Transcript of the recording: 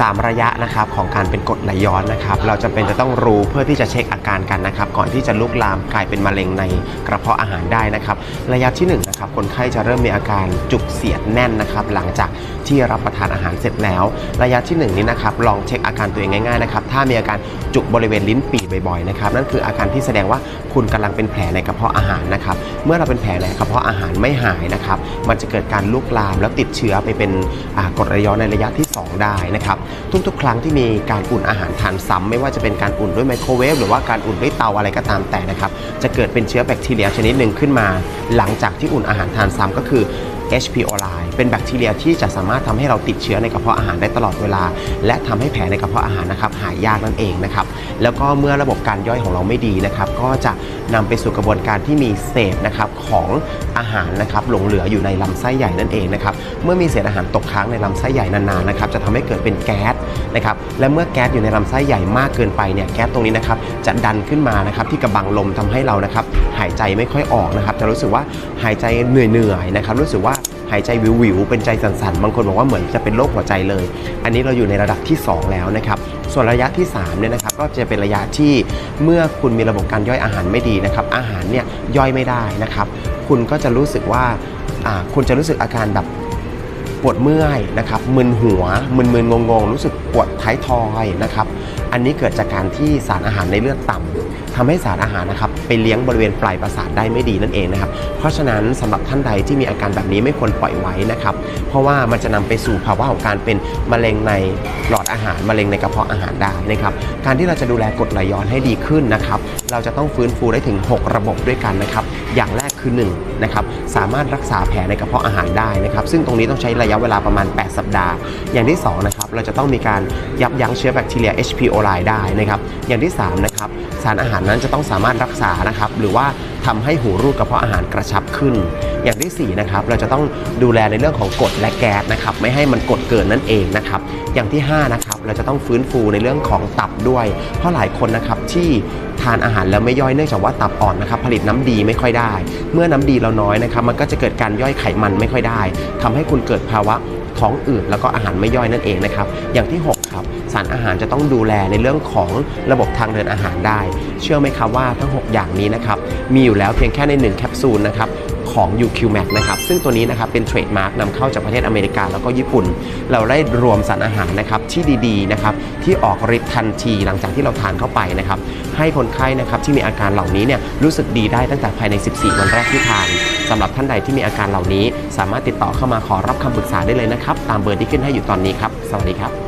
3 ระยะนะครับของการเป็นกรดไหลย้อนนะครับเราจะเป็นจะต้องรู้เพื่อที่จะเช็คอาการกันนะครับก่อนที่จะลุกลามกลายเป็นมะเร็งในกระเพาะอาหารได้นะครับระยะที่1นะครับคนไข้จะเริ่มมีอาการจุกเสียดแน่นนะครับหลังจากที่รับประทานอาหารเสร็จแล้ว ระยะที่ 1 นี้นะครับลองเช็คอาการตัวเองง่ายๆนะครับถ้ามีอาการจุกบริเวณลิ้นปี่บ่อยๆนะครับนั่นคืออาการที่แสดงว่าคุณกำลังเป็นแผลในกระเพาะอาหารนะครับเมื่อเราเป็นแผลในกระเพาะอาหารไม่หายนะครับมันจะเกิดการลุกลามแล้วติดเชื้อไปเป็นกรดไหลย้อนในระยะที่ 2 ได้นะครับทุกๆ ครั้งที่มีการอุ่นอาหารทานซ้ำไม่ว่าจะเป็นการอุ่นด้วยไมโครเวฟหรือว่าการอุ่นด้วยเตาอะไรก็ตามแต่นะครับจะเกิดเป็นเชื้อแบคทีเรียชนิดหนึ่งขึ้นมา หลังจากที่อุ่นอาหารทานซ้ำก็คือ H. pylori เป็นแบคทีเรียที่จะสามารถทำให้เราติดเชื้อในกระเพาะอาหารได้ตลอดเวลา และทำให้แผลในกระเพาะอาหารนะครับหายยากนั่นเองนะครับแล้วก็เมื่อระบบการย่อยของเราไม่ดีนะครับก็จะนำไปสู่กระบวนการที่มีเศษนะครับของอาหารนะครับหลงเหลืออยู่ในลำไส้ใหญ่นั่นเองนะครับเมื่อมีเศษอาหารตกค้างในลำไส้ใหญ่นานๆนะครับจะทำให้เกิดเป็นแก๊สนะครับและเมื่อแก๊สอยู่ในลำไส้ใหญ่มากเกินไปเนี่ยแก๊สตรงนี้นะครับจะดันขึ้นมานะครับที่กระบังลมทำให้เรานะครับหายใจไม่ค่อยออกนะครับจะรู้สึกว่าหายใจเหนื่อยๆนะครับรู้สึกว่า หายใจวิววิวๆเป็นใจสั่นๆ บางคนบอกว่าเหมือนจะเป็นโรคหัวใจเลย อันนี้เราอยู่ในระดับที่ 2 แล้วนะครับ ส่วนระยะที่3เนี่ยนะครับก็จะเป็นระยะที่เมื่อคุณมีระบบการย่อยอาหารไม่ดีนะครับ อาหารเนี่ยย่อยไม่ได้นะครับ คุณก็จะรู้สึกว่าคุณจะรู้สึกอาการแบบ วดเมื่อยนะครับมึนหัวมึนๆงงๆรู้สึกปวดท้ายทอยนะครับอันนี้เกิดจากการที่สารอาหารในเลือดต่ำทำให้สารอาหารนะครับไปเลี้ยงบริเวณปลายประสาทได้ไม่ดีนั่นเองนะครับเพราะฉะนั้นสำหรับท่านใดที่มีอาการแบบนี้ไม่ควรปล่อยไว้นะครับเพราะว่ามันจะนำไปสู่ภาวะของการเป็นมะเร็งในหลอดอาหารมะเร็งในกระเพาะอาหารได้นะครับการที่เราจะดูแลกรดไหลย้อนให้ดีขึ้นนะครับเราจะต้องฟื้นฟูได้ถึง 6 ระบบด้วยกันนะครับอย่างแรกคือ1นะครับสามารถรักษาแผลในกระเพาะอาหารได้นะครับซึ่งตรงนี้ต้องใช้ระยะเวลาประมาณ 8 สัปดาห์ อย่างที่2นะครับเราจะต้องมีการยับยั้งเชื้อแบคทีเรีย H. pylori ได้นะครับอย่างที่3นะครับสารอาหารนั้นจะต้องสามารถรักษานะครับหรือว่า ทำให้หูรูดกระเพาะอาหารกระชับขึ้น อย่างที่สี่นะครับเราจะต้องดูแลในเรื่องของกรดและแก๊สนะครับไม่ให้มันกดเกินนั่นเองนะครับอย่างที่ห้านะครับเราจะต้องฟื้นฟูในเรื่องของตับด้วย เพราะหลายคนนะครับที่ทานอาหารแล้วไม่ย่อยเนื่องจากว่าตับอ่อนนะครับผลิตน้ำดีไม่ค่อยได้ เมื่อน้ำดีเราน้อยนะครับมันก็จะเกิดการย่อยไขมันไม่ค่อยได้ทำให้คุณเกิดภาวะท้องอืดแล้วก็อาหารไม่ย่อยนั่นเองนะครับอย่างที่หก ครับสารอาหารจะต้องดูแลในเรื่องของระบบทางเดินอาหารได้ เชื่อไหมครับว่าทั้ง 6 อย่างนี้นะครับมีอยู่แล้วเพียงแค่ใน 1 แคปซูลนะครับของ UQMax นะครับซึ่งตัวนี้นะครับเป็นเทรดมาร์กนำเข้าจากประเทศอเมริกาแล้วก็ญี่ปุ่น เราได้รวมสารอาหารนะครับที่ดีๆนะครับที่ออกฤทธิ์ทันทีหลังจากที่เราทานเข้าไปนะครับให้คนไข้นะครับที่มีอาการเหล่านี้เนี่ยรู้สึกดีได้ตั้งแต่ภายใน 14 วันแรกที่ทานสำหรับท่านใดที่มีอาการเหล่านี้ สามารถติดต่อเข้ามาขอรับคำปรึกษาได้เลยนะครับตามเบอร์ที่ขึ้นให้อยู่ตอนนี้ครับ สวัสดีครับ